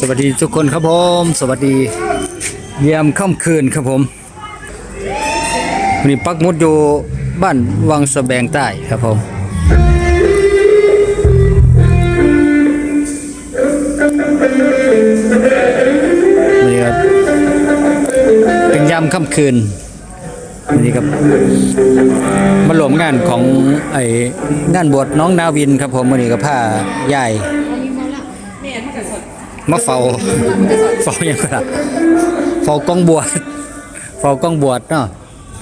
สวัสดีทุกคนครับผม สวัสดีเยี่ยมค่ำคืนครับผมวันนี้ปักหมุดอยู่บ้านวังสะแบงใต้ครับผมนนี้ครับเป็นยามค่ำคืน วันนี้ครับมาหลวมงานของไอ้งานบวชน้องนาวินครับผมวันนี้ก็ผ้าใหญ่มาเฝ้าเฝ้าอย่างไรล่ะเฝ้ากองบวชเฝ้ากองบวชเนาะ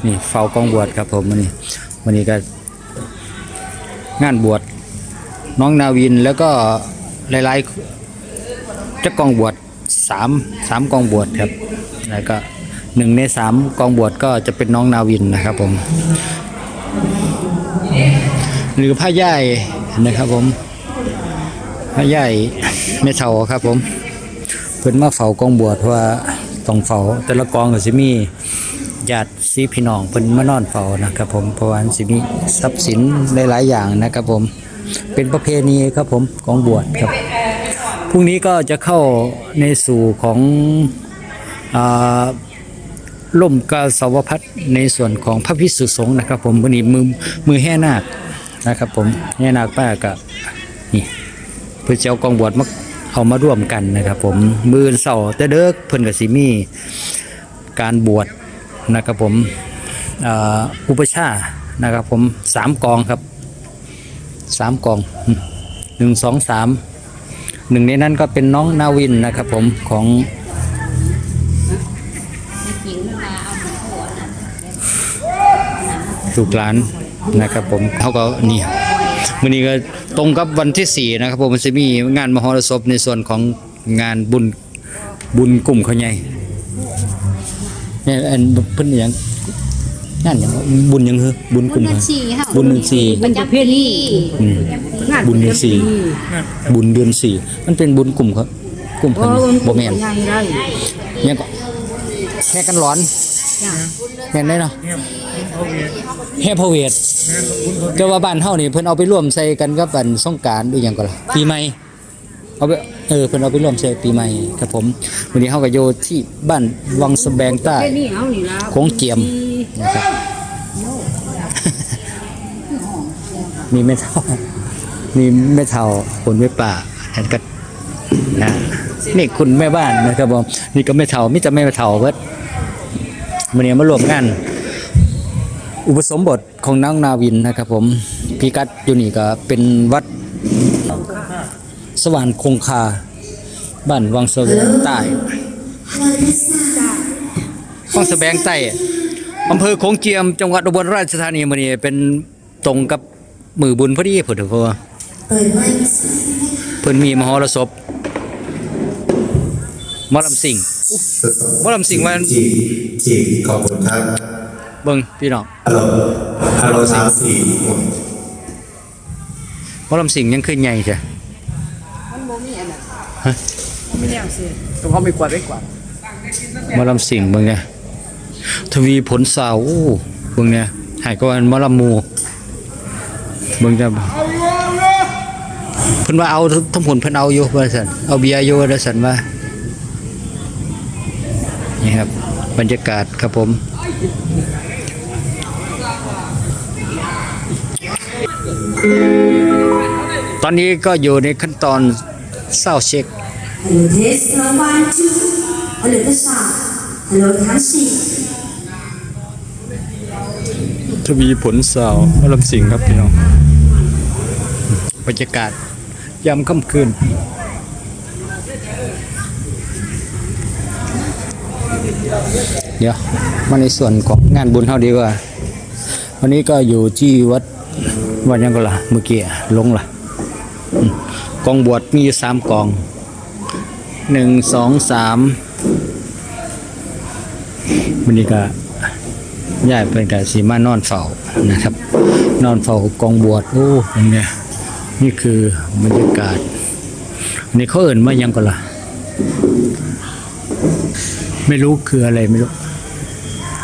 นี่เฝ้ากองบวชครับผมวันนี้วันนี้ก็ งานบวชน้องนาวินแล้วก็หลายๆจะกองบวชสามสามกองบวชครับแล้วก็ หนึ่งในสามกองบวชก็จะเป็นน้องนาวินนะครับผม หรือผ้าย่ายนะครับผมพระใหญ่ไม่เท่าครับผมเพิ่นมาเฝ้ากองบวชว่าต้องเฝ้าแต่ละกองก็สิมีญาติซีพี่น้องเพิ่นมานอนเฝ้านะครับผมเพราะว่าสิมีทรัพย์สินหลายๆอย่างนะครับผม เป็นประเพณีครับผมกองบวชครับพรุ่งนี้ก็จะเข้าในสู่ของอ่า ล่มกาสาวพัดในส่วนของพระพิสุสงฆ์นะครับ ผมวันนี้มือมือแห่นาคนะครับ ผมแห่นาคป้ากับนี่เพื่อจะเอากองบวชมาเอามาร่วมกันนะครับ ผมมือเสาแต่เด็กเพิ่นกับสิมีการบวชนะครับ ผมอุปชานะครับ ผมสามกองครับสามกองหนึ่งสองสามหนึ่งในนั้นก็เป็นน้องนาวินนะครับ ผมของ ลูกหลานนะครับ ผมเขาก็นี่วันนี้ก็ตรงกับวันที่สี่นะครับ ผมมันจะมีงานมหรสพในส่วนของงานบุญบุญกลุ่มเขาใหญ่เนี่ยอันเพิ่นอหยังงานอย่างบุญหยังคือบุญกลุ่มเขาสี่ค่ะบุญหนึ่งสี่มันจะเพศนี่อืมบุญเดือนสี่บุญเดือนสี่มันเป็นบุญกลุ่มเขากลุ่มเขาบ่แม่นยังได้เนี่ยก็แค่กันร้อน แม่นได้เนาะแฮ่พระเวทแต่ว่าบ้านเฮานี่เพิ่นเอาไปร่วมใส่กันกับวันสงกรานต์ด้วยหยังก็ล่ะปีใหม่เอาไปเออเพิ่นเอาไปร่วมใส่ปีใหม่ครับผมวันนี้เฮาก็อยู่ที่บ้านวังสะแบงใต้เพศนี่เอานี่ละโค้งเจียมนะครับมีไม่เท่ามีไม่เท่าคนไม่ป่าแทนก็นะนี่คุณแม่บ้านนะครับผมนี่ก็ไม่เท่ามิจะไม่เท่าเพิ่น วันนี้มารวมงาน อุปสมบทของนางนาวินนะครับผมพิกัดอยู่นี่ก็เป็นวัดสวรรค์คงคา บ้านวังสะแบงใต้วังสะแบงใต้อำเภอโขงเจียมจังหวัดอุบลราชธานีมื้อนี้เป็นตรงกับมือบุญพอดีพุ่นเถอเพราะว่าเพิ่นมีมหรสพมอลำสิง หมอลำสิงว่าจีจีขอบคุณครับเบิ่งพี่น้องฮัลโหลฮัลโหลสามสี่หมอลำสิงยังคือใหญ่จ้ะไม่เลี้ยงสิตรงเขาไม่กวาดไม่กวาดหมอลำสิงเบิ่งเนี่ยทวีผลสาวโอ้เบิ่งเนี่ยหายก็วันหมอลำหมูเบิ่งจะเพิ่นว่าเอาทั้งผลเพิ่นเอาอยู่ว่าซั่นเอาเบียร์อยู่ว่าซั่นว่า นี่ครับ บรรยากาศครับผม ตอนนี้ก็อยู่ในขั้นตอนเศร้าเช็คทวีผทวีผลสาวอารมณ์สิงครับพี่น้องบรรยากาศยามค่ำคืน เดี๋ยวมาในส่วนของงานบุญเท่าดีกว่า วันนี้ก็อยู่ที่วัดวัดยังก็ล่ะเมื่อกี้ลงล่ะกองบวชมีอยู่สามกองหนึ่งสองสามวันนี้ก็ย้ายเป็นกับสีมานอนเฝ้านะครับ นอนเฝ้ากองบวชโอ้เป็นไงนี่คือบรรยากาศนนี่เขาเอิ่นมายังก็ล่ะ ไม่รู้คืออะไรไม่รู้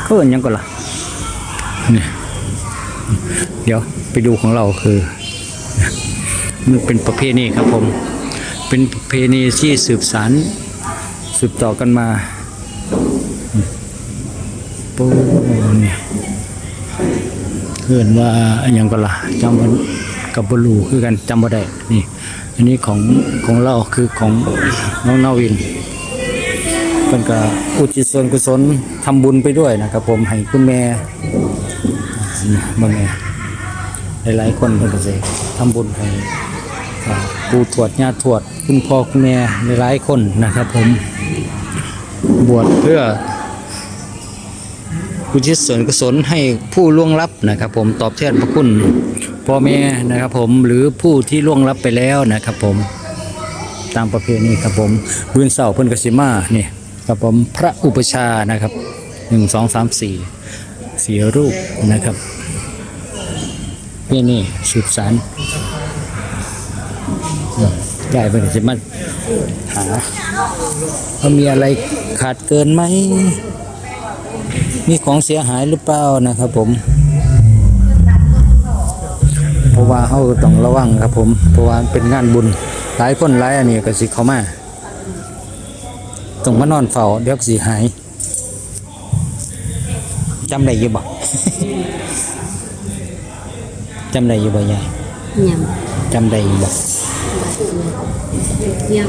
เขาเอิ่นยังก็ล่ะนี่เดี๋ยวไปดูของเราคือ มันเป็นประเพณีครับผม เป็นประเพณีที่สืบสานสืบต่อกันมาโอ้นี่เพื่อนว่าอนหยังก็ล่ะจำมันกับบลูคือกันจำบ่ได้นี่ อันนี้ของของเราคือของน้องนาวิน เพิ่นก็อุทิศส่วนกุศลทำบุญไปด้วยนะครับ ผมให้คุณแม่นี่บ่แม่หลายๆคนเพิ่นก็สิทำบุญให้ปู่ทวดย่าทวด คุณพ่อคุณแม่หลายๆคนนะครับ ผมบวชเพื่ออุทิศส่วนกุศลให้ผู้ล่วงลับนะครับ ผมตอบแทนพระคุณพ่อแม่นะครับ ผมหรือผู้ที่ล่วงลับไปแล้วนะครับ ผมตามประเพณีครับผมพื้นเสาเพิ่นกสิมานี่ ครับผมพระอุปชานะครับหนึ่งสองสามสี่สี่รูปนะครับนี่นี่สืบสารได้เพิ่นกสิมาหาว่ามีอะไรขาดเกินไหม มีของเสียหายหรือเปล่านะครับผม เพราะว่าเขาต้องระวังครับผม เพราะว่าเป็นงานบุญ หลายคนหลายอันนี้ก็สิเข้ามา ต้องมานอนเฝ้าเดี๋ยวก็สิหายจำได้อยู่บ่ จำได้อยู่บ่ยายยังจำได้อยู่บ่ยัง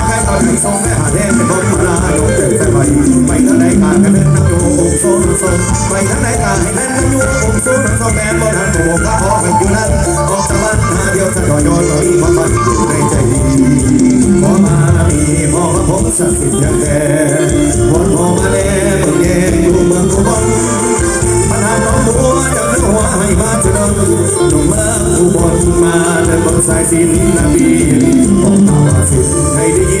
ไตของมันทั้งหมดเดินหน้าไตของไปทั้งหมดสิ่งเดียวเราถ้าน้องใจไกลทั้งมันกันหรือว่าน้ำปลาไก่ตอนไหนส่งแม่หาแทนเป็นคนมาลาโดนเจอใจไปไปทั้งไหนกากันเดินน้ำอยู่องโซนโซนไปทั้งไหนกาให้นั่นน้ำอยู่องโซนโซนแม่บ่ทันถูกพระพ่อกันอยู่นั่นออกจากบ้านหาเดียวจะต่อยอนเราอีความฝันอยู่ในใจพอมามีพ่อพระผมศักสิทธิ์อย่างแท้วนพอมาแน่เมืองแย่อยู่เมืองอุบลปัญหาน้องบัวจากนึกหัวให้มาเจริญหนุ่มเมืองอุบลมาเดินบนสายสินนบีบอกข่าว่าสิให้ได้ยิน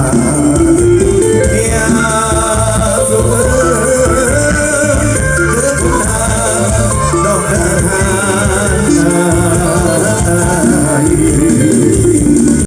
เ